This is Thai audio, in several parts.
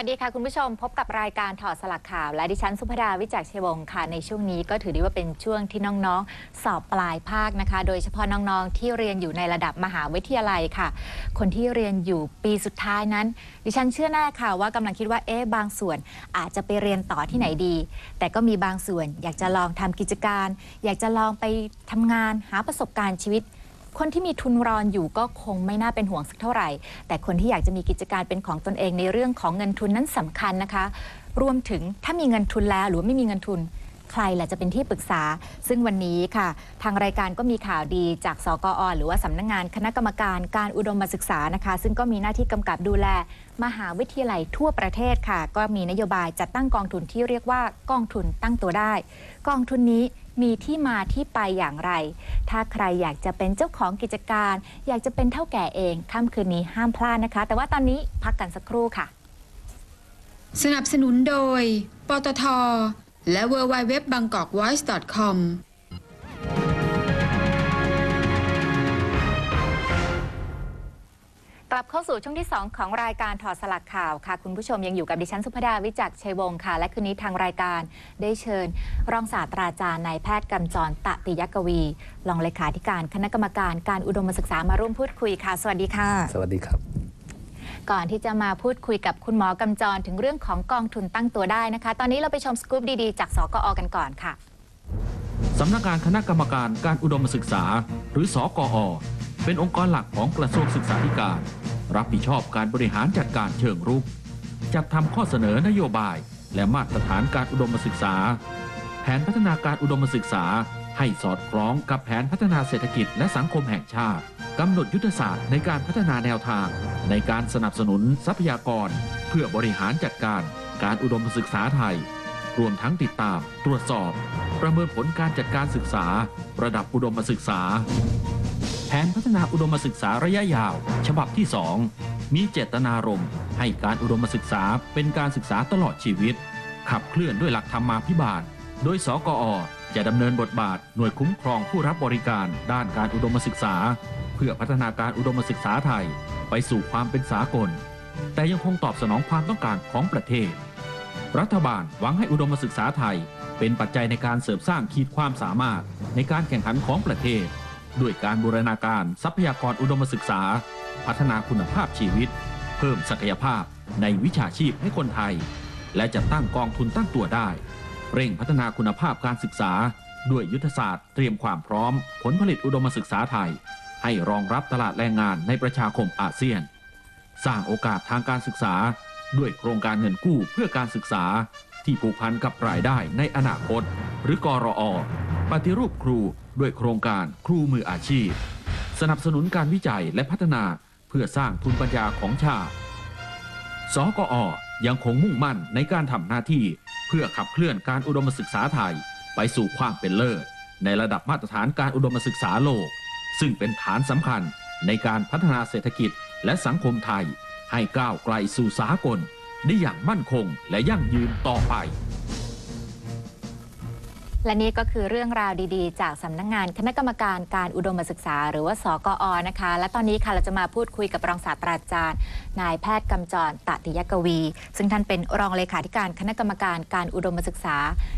สวัสดีค่ะคุณผู้ชมพบกับรายการถอดสลักข่าว และดิฉันสุภดาวิจักรชัยวงค่ะในช่วงนี้ก็ถือได้ว่าเป็นช่วงที่น้องๆ สอบปลายภาคนะคะ โดยเฉพาะน้องๆ ที่เรียนอยู่ในระดับมหาวิทยาลัยค่ะ คนที่เรียนอยู่ปีสุดท้ายนั้น ดิฉันเชื่อแน่ค่ะว่ากำลังคิดว่าเอ๊ะบางส่วนอาจจะไปเรียนต่อที่ไหนดี แต่ก็มีบางส่วนอยากจะลองทำกิจการ อยากจะลองไปทำงานหาประสบการณ์ชีวิต คนที่มีทุนรอนอยู่ก็คงไม่น่าเป็นห่วงสักเท่าไหร่ แต่คนที่อยากจะมีกิจการเป็นของตนเองในเรื่องของเงินทุนนั้นสำคัญนะคะ รวมถึงถ้ามีเงินทุนแล้วหรือไม่มีเงินทุน ใครแหละจะเป็นที่ปรึกษา ซึ่งวันนี้ค่ะ ทางรายการก็มีข่าวดีจากสกอ หรือว่าสำนักงานคณะกรรมการการอุดมศึกษานะคะ ซึ่งก็มีหน้าที่กำกับดูแล มหาวิทยาลัยทั่วประเทศค่ะ ก็มีนโยบายจัดตั้งกองทุนที่เรียกว่ากองทุนตั้งตัวได้ กองทุนนี้มีที่มาที่ไปอย่างไร ถ้าใครอยากจะเป็นเจ้าของกิจการ อยากจะเป็นเท่าแก่เอง ค่ำคืนนี้ห้ามพลาดนะคะ แต่ว่าตอนนี้พักกันสักครู่ค่ะ สนับสนุนโดย ปตท และ w w w b a n g k o k v o i c e c o m กลับเข้าสู่ช่วงที่ 2 ของรายการถอดสลักข่าวค่ะ คุณผู้ชมยังอยู่กับดิฉันสุภดาวิจักรชัยวงศ์ค่ะ และคืนนี้ทางรายการได้เชิญ รองศาสตราจารย์นายแพทย์กำจรตะติยกวี รองเลขาธิการคณะกรรมการการอุดมศึกษามาร่วมพูดคุยค่ะ สวัสดีค่ะ สวัสดีครับ ก่อนที่จะมาพูดคุยกับคุณหมอกำจรถึงเรื่องของกองทุนตั้งตัวได้นะคะ ตอนนี้เราไปชมสกู๊ปดีๆ จากสกอกันก่อนค่ะสำนักงานคณะกรรมการการอุดมศึกษา หรือสอกอ เป็นองค์กรหลักของกระทรวงศึกษาธิการ รับผิดชอบการบริหารจัดการเชิงรุก จัดทำข้อเสนอนโยบาย และมาตรฐานการอุดมศึกษา แผนพัฒนาการอุดมศึกษา ให้สอดคล้องกับแผนพัฒนาเศรษฐกิจและสังคมแห่งชาติ กำหนดยุทธศาสตร์ในการพัฒนาแนวทาง ในการสนับสนุนทรัพยากร เพื่อบริหารจัดการการอุดมศึกษาไทย รวมทั้งติดตาม ตรวจสอบ ประเมินผลการจัดการศึกษา ระดับอุดมศึกษา แผนพัฒนาอุดมศึกษาระยะยาว ฉบับที่ 2 มีเจตนารมณ์ให้การอุดมศึกษาเป็นการศึกษาตลอดชีวิต ขับเคลื่อนด้วยหลักธรรมาภิบาล โดยสกอจะดำเนินบทบาทหน่วยคุ้มครองผู้รับบริการด้านการอุดมศึกษา เพื่อพัฒนาการอุดมศึกษาไทยไปสู่ความเป็นสากล แต่ยังคงตอบสนองความต้องการของประเทศ รัฐบาลหวังให้อุดมศึกษาไทย เป็นปัจจัยในการเสริมสร้างขีดความสามารถในการแข่งขันของประเทศ ด้วยการบูรณาการทรัพยากรอุดมศึกษา พัฒนาคุณภาพชีวิต เพิ่มศักยภาพในวิชาชีพให้คนไทย และจะตั้งกองทุนตั้งตัวได้ เร่งพัฒนาคุณภาพการศึกษา ด้วยยุทธศาสตร์เตรียมความพร้อม ผลผลิตอุดมศึกษาไทย ให้รองรับตลาดแรงงานในประชาคมอาเซียน สร้างโอกาสทางการศึกษา ด้วยโครงการเงินกู้เพื่อการศึกษาที่ผูกพันกับรายได้ในอนาคต หรือกรออปฏิรูปครูด้วยโครงการครูมืออาชีพ สนับสนุนการวิจัยและพัฒนาเพื่อสร้างทุนปัญญาของชาติ สกอยังคงมุ่งมั่นในการทำหน้าที่ เพื่อขับเคลื่อนการอุดมศึกษาไทย ไปสู่ความเป็นเลิศ ในระดับมาตรฐานการอุดมศึกษาโลก ซึ่งเป็นฐานสำคัญในการพัฒนาเศรษฐกิจและสังคมไทย ให้ก้าวไกลสู่สากล ได้อย่างมั่นคงและยั่งยืนต่อไป และนี่ก็คือเรื่องราวดีๆ จากสำนักงงานคณะกรรมการการอุดมศึกษา หรือว่าสกอนะคะ และตอนนี้ค่ะเราจะมาพูดคุยกับรองศาสตราจารย์ นายแพทย์กำจรตติยกวี ซึ่งท่านเป็นรองเลขาธิการคณะกรรมการการอุดมศึกษา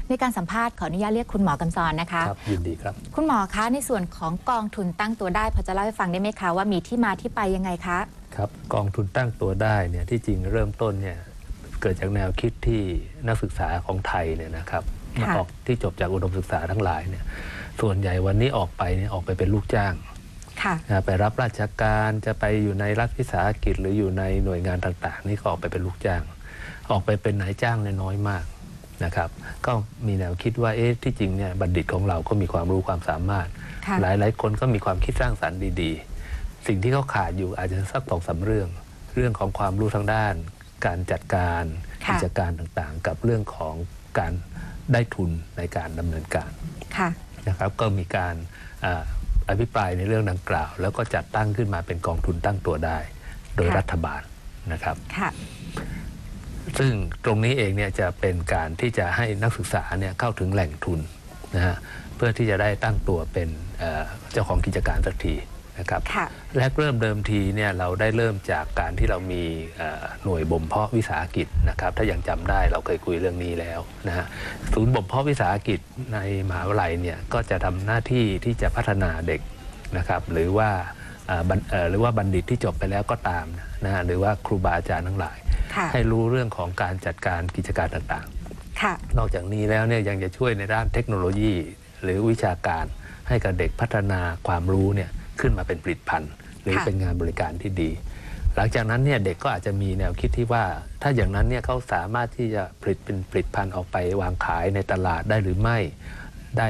ในการสัมภาษณ์ขออนุญาตเรียกคุณหมอกำจรนะคะครับยินดีครับ คุณหมอคะในส่วนของกองทุนตั้งตัวได้พอจะเล่าให้ฟังได้ไหมคะว่ามีที่มาที่ไปยังไงคะครับกองทุนตั้งตัวได้เนี่ยที่จริงเริ่มต้นเนี่ยเกิดจากแนวคิดที่นักศึกษาของไทยเนี่ยนะครับ ค่ะออกที่จบจากอุดมศึกษาทั้งหลายเนี่ยส่วนใหญ่วันนี้ออกไปเนี่ยออกไปเป็นลูกจ้างค่ะนะไปรับราชการจะไปอยู่ในรัฐวิสาหกิจหรืออยู่ในหน่วยงานต่างๆ นี่ก็ออกไปเป็นลูกจ้าง ออกไปเป็นนายจ้างเนี่ยน้อยมากนะครับ ก็มีแนวคิดว่าเอ๊ะที่จริงเนี่ยบัณฑิตของเราก็มีความรู้ความสามารถค่ะหลายๆคนก็มีความคิดสร้างสรรค์ดีๆ สิ่งที่เขาขาดอยู่อาจจะสักสองสามเรื่อง เรื่องของความรู้ทางด้าน การจัดการค่ะกิจการต่างๆ กับเรื่องของการ ได้ทุนในการดำเนินการค่ะ นะครับก็มีการอ่าอภิปรายในเรื่องดังกล่าว แล้วก็จัดตั้งขึ้นมาเป็นกองทุนตั้งตัวได้ โดยค่ะ รัฐบาลนะครับ ค่ะ ซึ่งตรงนี้เองเนี่ยจะเป็นการที่จะให้นักศึกษาเนี่ยเข้าถึงแหล่งทุนนะฮะเพื่อที่จะได้ตั้งตัวเป็นเอ่อเจ้าของกิจการสักที นะครับค่ะแรกเริ่มเดิมทีเนี่ยเราได้เริ่มจากการที่เรามีเอ่อหน่วยบ่มเพาะวิสาหกิจนะครับถ้ายังจำได้เราเคยคุยเรื่องนี้แล้วนะฮะศูนย์บ่มเพาะวิสาหกิจในมหาวิทยาลัยเนี่ยก็จะทำหน้าที่ที่จะพัฒนาเด็กนะครับหรือว่าเอ่อบัณเอ่อหรือว่าบัณฑิตที่จบไปแล้วก็ตามนะฮะหรือว่าครูบาอาจารย์ทั้งหลายค่ะให้รู้เรื่องของการจัดการกิจการต่างๆค่ะนอกจากนี้แล้วเนี่ยยังจะช่วยในด้านเทคโนโลยี หรือวิชาการให้กับเด็กพัฒนาความรู้เนี่ย ขึ้นมาเป็นผลิตภัณฑ์ หรือค่ะเป็นงานบริการที่ดี หลังจากนั้นเนี่ยเด็กก็อาจจะมีแนวคิดที่ว่า ถ้าอย่างนั้นเนี่ยเขาสามารถที่จะผลิตเป็นผลิตภัณฑ์ออกไปวางขายในตลาดได้หรือไม่ ได้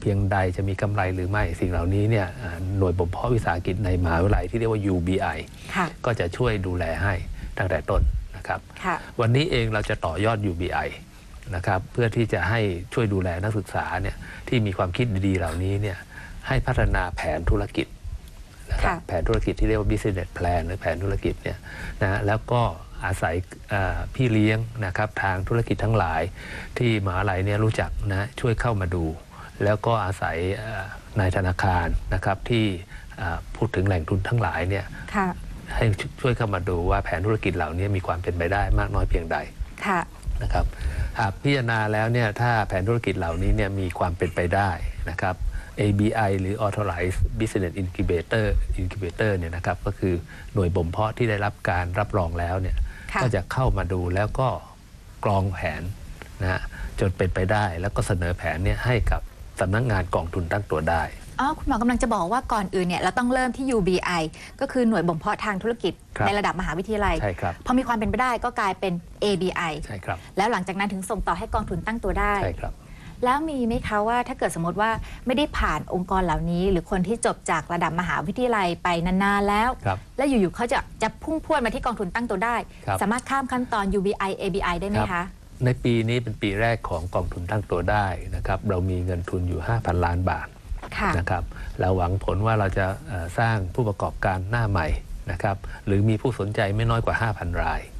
เพียงใดจะมีกำไรหรือไม่สิ่งเหล่านี้เนี่ยอ่าหน่วยบ่มเพาะวิสาหกิจในมหาวิทยาลัยที่เรียกว่า UBI ค่ะก็จะช่วยดูแลให้ตั้งแต่ต้นนะครับค่ะวันนี้เองเราจะต่อยอด UBI นะครับเพื่อที่จะให้ช่วยดูแลนักศึกษาเนี่ยที่มีความคิดดีๆเหล่านี้เนี่ยให้พัฒนาแผนธุรกิจ นะครับค่ะแผนธุรกิจที่เรียกว่า business plan หรือแผนธุรกิจเนี่ยนะแล้วก็อาศัยเอ่อพี่เลี้ยงนะครับทางธุรกิจทั้งหลายที่มหาลัยเนี่ยรู้จักนะช่วยเข้ามาดู แล้วก็อาศัยเอ่อนายธนาคารนะครับที่เอ่อพูดถึงแหล่งทุนทั้งหลายเนี่ยค่ะให้ช่วยเข้ามาดูว่าแผนธุรกิจเหล่านี้มีความเป็นไปได้มากน้อยเพียงใดค่ะนะครับหากพิจารณาแล้วเนี่ยถ้าแผนธุรกิจเหล่านี้เนี่ยมีความเป็นไปได้ นะครับ ABI หรือ Authorized Business Incubator Incubator เนี่ยนะครับก็คือหน่วยบ่มเพาะที่ได้รับการรับรองแล้วเนี่ยค่ะก็จะเข้ามาดูแล้วก็กรองแผนนะฮะจนเป็นไปได้แล้วก็เสนอแผนเนี่ยให้กับสำนักงานกองทุนตั้งตัวได้อ๋อคุณหมอกำลังจะบอกว่าก่อนอื่นเนี่ยเราต้องเริ่มที่ UBI ก็คือหน่วยบ่มเพาะทางธุรกิจครับในระดับมหาวิทยาลัยใช่ครับพอมีความเป็นไปได้ก็กลายเป็น ABI ใช่ครับแล้วหลังจากนั้นถึงส่งต่อให้กองทุนตั้งตัวได้ใช่ครับ แล้วมีไหมคะว่าถ้าเกิดสมมติว่าไม่ได้ผ่านองค์กรเหล่านี้ หรือคนที่จบจากระดับมหาวิทยาลัยไปนานๆแล้ว ครับ แล้วอยู่ๆเขาจะจะพุ่งพรวดมาที่กองทุนตั้งตัวได้ ครับ สามารถข้ามขั้นตอน UBI ABI ได้ไหมครัคะบในปีนี้เป็นปีแรกของกองทุนตั้งตัวได้นะครับ เรามีเงินทุนอยู่ 5,000 ล้านบาทค่ะ นะครับเราหวังผลว่าเราจะเอ่อสร้างผู้ประกอบการหน้าใหม่นะครับ หรือมีผู้สนใจไม่น้อยกว่า 5,000 รายค่ะ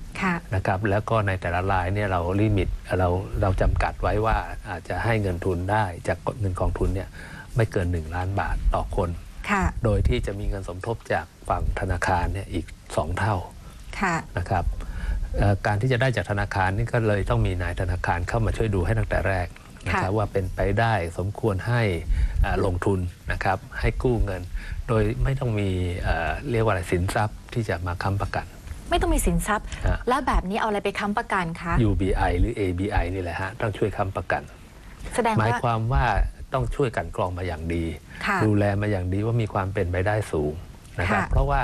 นะครับแล้วก็ในแต่ละรายเนี่ยเราลิมิตเราเราจำกัดไว้ว่าอาจจะให้เงินทุนได้จากเงินกองทุนเนี่ยไม่เกิน 1 ล้านบาทต่อคนค่ะโดยที่จะมีเงินสมทบจากฝั่งธนาคารเนี่ยอีก 2 เท่าค่ะนะครับเอ่อการที่จะได้จากธนาคารนี่ก็เลยต้องมีนายธนาคารเข้ามาช่วยดูให้ตั้งแต่แรกนะครับค่ะว่าเป็นไปได้สมควรให้เอ่อลงทุนนะครับให้กู้เงิน โดยไม่ต้องมีเอ่อเรียกว่าอะไรสินทรัพย์ที่จะมาค้ำประกัน ไม่ต้องมีสินทรัพย์ ฮะ แล้วแบบนี้เอาอะไรไปค้ำประกันคะ UBI หรือ ABI นี่แหละฮะต้องช่วยค้ำประกัน แสดงหมายว่า ความว่าต้องช่วยกันกรองมาอย่างดี ค่ะดูแลมาอย่างดีว่ามีความเป็นไปได้สูงนะครับค่ะ เพราะว่า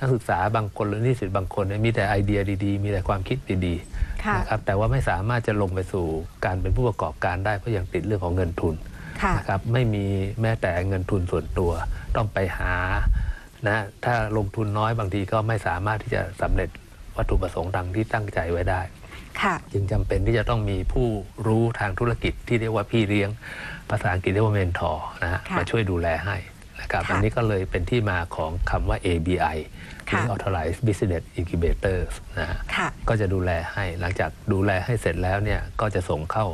นักศึกษาบางคนหรือนิสิตบางคนเนี่ยมีแต่ไอเดียดีๆ มีแต่ความคิดดีๆค่ะนะครับแต่ว่าไม่สามารถจะลงไปสู่การเป็นผู้ประกอบการได้เพราะยังติดเรื่องของเงินทุนค่ะ นะครับไม่มีแม้แต่เงินทุนส่วนตัว ต้องไปหา นะถ้าลงทุนน้อยบางทีก็ไม่สามารถที่จะสำเร็จวัตถุประสงค์ดังที่ตั้งใจไว้ได้ค่ะจึงจำเป็นที่จะต้องมีผู้รู้ทางธุรกิจที่เรียกว่าพี่เลี้ยงภาษาอังกฤษเรียกว่าเมนทอร์นะฮะค่ะมาช่วยดูแลให้นะครับค่ะอันนี้ก็เลยเป็นที่มาของคำว่า ABI หรือค่ะ Authorized Business Incubators นะฮะค่ะก็จะดูแลให้หลังจากดูแลให้เสร็จแล้วเนี่ยก็จะส่งเข้า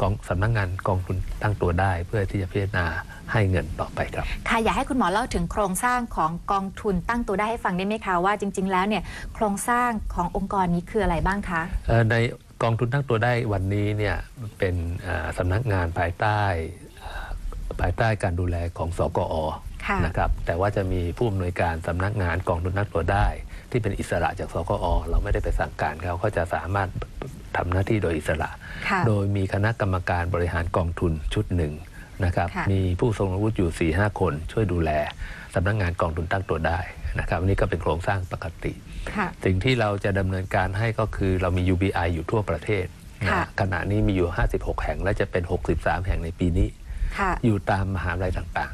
กองสำนักงานกองทุนตั้งตัวได้ เพื่อที่จะพิจารณาให้เงินต่อไปครับ ค่ะอยากให้คุณหมอเล่าถึงโครงสร้างของกองทุนตั้งตัวได้ให้ฟังได้ไหมคะว่าจริง ๆ แล้วเนี่ยโครงสร้างขององค์กรนี้คืออะไรบ้างคะเอ่อในกองทุนตั้งตัวได้วันนี้เนี่ยเป็นเอ่อสำนักงานภายใต้เอ่อภายใต้การดูแลของสกอค่ะนะครับแต่ว่าจะมีผู้อำนวยการสำนักงานกองทุนตั้งตัวได้ ที่เป็นอิสระจากสกอ เราไม่ได้ไปสั่งการเขาเขาจะสามารถ ทำหน้าที่โดยอิสระค่ะโดยมีคณะกรรมการบริหารกองทุนชุดหนึ่งนะครับค่ะมีผู้ทรงอาวุธอยู่4ีหคน ช่วยดูแลสำนักงานกองทุนตั้งตัวได้นะครับอันนี้ก็เป็นโครงสร้างปกติค่ะสิ่งที่เราจะดำเนินการให้ก็คือเรามี UBI อยู่ทั่วประเทศนะค่ะขณะนี้มีอยู่ 56 แห่ง และจะเป็น 63 แห่งในปีนี้ค่ะอยู่ตามมหาวิทยาลัยต่าง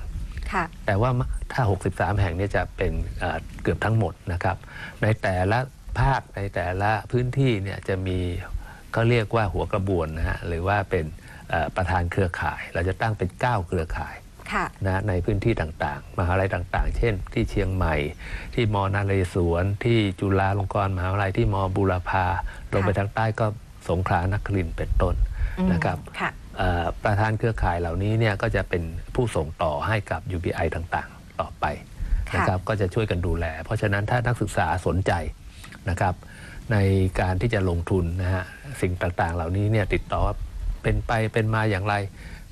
ค่ะๆแต่ว่าถ้า 63 แห่งเนี้จะเป็นเอ่อเกือบทั้งหมดนะครับ ในแต่ละภาคในแต่ละพื้นที่เนี่ยจะมี เขาเรียกว่าหัวกระบวนนะฮะหรือว่าเป็นเอ่อประธานเครือข่าย เราจะตั้งเป็น 9 เครือข่ายค่ะนะในพื้นที่ต่างๆ มหาลัยต่างๆ เช่น ที่เชียงใหม่ ที่มนาเรศวรที่จุฬาลงกรณ์มหาวิทยาลัยที่มบูรพาลงไปทางใต้ก็สงขลานครินทร์เป็นต้นอืมนะครับค่ะเอ่อประธานเครือข่ายเหล่านี้เนี่ยก็จะเป็นผู้ส่งต่อให้กับ UBI ต่างๆ ต่อไปค่ะนะครับก็จะช่วยกันดูแล เพราะฉะนั้นถ้านักศึกษาสนใจนะครับ ในการที่จะลงทุนนะฮะสิ่งต่างๆ เหล่านี้เนี่ยติดต่อว่าเป็นไปเป็นมาอย่างไร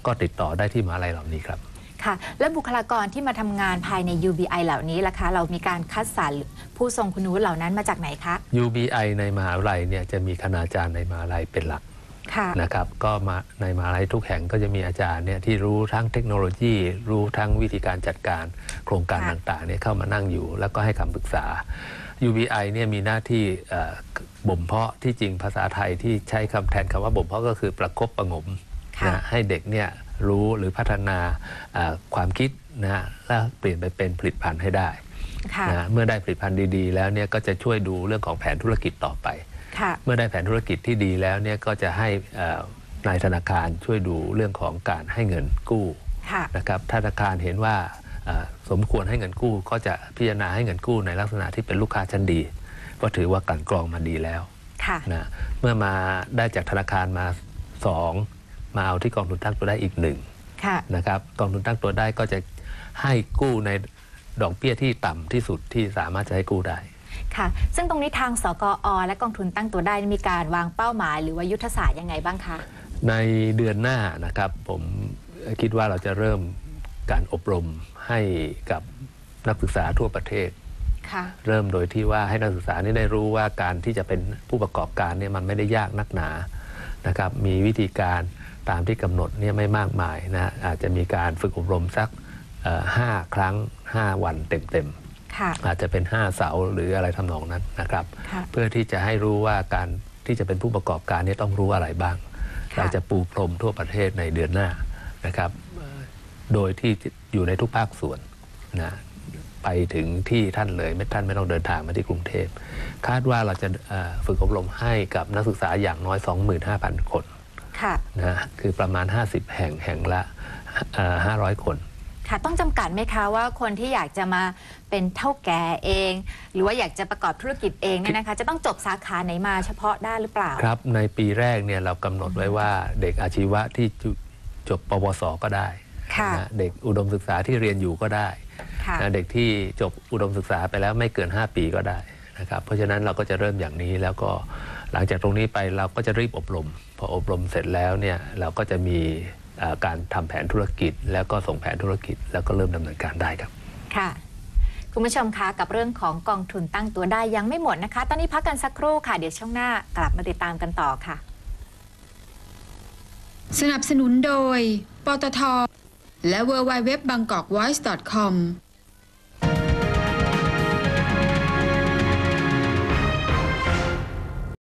ก็ติดต่อได้ที่มหาลัยเหล่านี้ครับค่ะและบุคลากรที่มาทำงานภายใน UBI เหล่านี้ล่ะคะเรามีการคัดสรรผู้ทรงคุณวุฒิเหล่านั้นมาจากไหนคะ UBI ในมหาวิทยาลัยเนี่ยจะมีคณาจารย์ในมหาวิทยาลัยเป็นหลักค่ะนะครับก็มาในมหาลัยทุกแห่งก็จะมีอาจารย์เนี่ยที่รู้ทั้งเทคโนโลยี รู้ทั้งวิธีการจัดการโครงการค่ะต่างๆเนี่ยเข้ามานั่งอยู่ แล้วก็ให้คำปรึกษา UBI เนี่ยมีหน้าที่เอ่อบ่มเพาะที่จริงภาษาไทยที่ใช้คำแทนคำว่าบ่มเพาะก็คือประคบประหงมค่ะนะให้เด็กเนี่ยรู้หรือพัฒนาเอ่อความคิดนะฮะแล้วเปลี่ยนไปเป็นผลิตภัณฑ์ให้ได้ค่ะนะเมื่อได้ผลิตภัณฑ์ดีๆ แล้วเนี่ยก็จะช่วยดูเรื่องของแผนธุรกิจต่อไปค่ะเมื่อได้แผนธุรกิจที่ดีแล้วเนี่ยก็จะให้เอ่อนายธนาคารช่วยดูเรื่องของการให้เงินกู้ค่ะนะครับธนาคารเห็นว่าเอ่อ สมควรให้เงินกู้ก็จะพิจารณาให้เงินกู้ในลักษณะที่เป็นลูกค้าชั้นดี ก็ถือว่ากลั่นกรองมาดีแล้วค่ะนะเมื่อมาได้จากธนาคารมาสองมาเอาที่กองทุนตั้งตัวได้อีกหนึ่งค่ะนะครับกองทุนตั้งตัวได้ก็จะให้กู้ในดอกเบี้ยที่ต่ำที่สุดที่สามารถจะให้กู้ได้ค่ะ ซึ่งตรงนี้ทางสกอและกองทุนตั้งตัวได้มีการวางเป้าหมายหรือว่ายุทธศาสตร์ยังไงบ้างคะ ในเดือนหน้านะครับผมคิดว่าเราจะเริ่ม การอบรมให้กับนักศึกษาทั่วประเทศค่ะเริ่มโดยที่ว่าให้นักศึกษานี่ได้รู้ว่าการที่จะเป็นผู้ประกอบการเนี่ยมันไม่ได้ยากนักหนานะครับมีวิธีการตามที่กำหนดเนี่ยไม่มากมายนะอาจจะมีการฝึกอบรมสักเอ่อห้าครั้ง 5 วันเต็มค่ะๆอาจจะเป็น 5 เสาหรืออะไรทำนองนั้นนะครับค่ะเพื่อที่จะให้รู้ว่าการที่จะเป็นผู้ประกอบการเนี่ยต้องรู้อะไรบ้างค่ะเราจะปูพรมทั่วประเทศในเดือนหน้านะครับเอ่อ โดยที่อยู่ในทุกภาคส่วนนะไปถึงที่ท่านเลยไม่ท่านไม่ต้องเดินทางมาที่กรุงเทพคาดว่าเราจะเอ่อฝึกอบรมให้กับนักศึกษาอย่างน้อย 25,000 คนค่ะนะคือประมาณ 50 แห่งแห่งละเอ่อ500 คนค่ะต้องจำกัดไหมคะว่าคนที่อยากจะมาเป็นเท่าแก่เอง หรือว่าอยากจะประกอบธุรกิจเองเนี่ยนะคะ จะต้องจบสาขาไหนมาเฉพาะด้านหรือเปล่า ครับ ในปีแรกเนี่ยเรากำหนดไว้ว่าเด็กอาชีวะที่จุจบปวสก็ได้ค่ะ นะเด็กอุดมศึกษาที่เรียนอยู่ก็ได้ค่ะนะเด็กที่จบอุดมศึกษาไปแล้วไม่เกิน 5 ปีก็ได้นะครับเพราะฉะนั้นเราก็จะเริ่มอย่างนี้แล้วก็หลังจากตรงนี้ไปเราก็จะรีบอบรม พออบรมเสร็จแล้วเนี่ยเราก็จะมีเอ่อการทำแผนธุรกิจ แล้วก็ส่งแผนธุรกิจ แล้วก็เริ่มดำเนินการได้ครับค่ะคุณผู้ชมคะกับเรื่องของกองทุนตั้งตัวได้ยังไม่หมดนะคะ ตอนนี้พักกันสักครู่ค่ะ เดี๋ยวช่วงหน้ากลับมาติดตามกันต่อค่ะ สนับสนุนโดย ปตท และ w w w b a n g k o k v o i c e c o m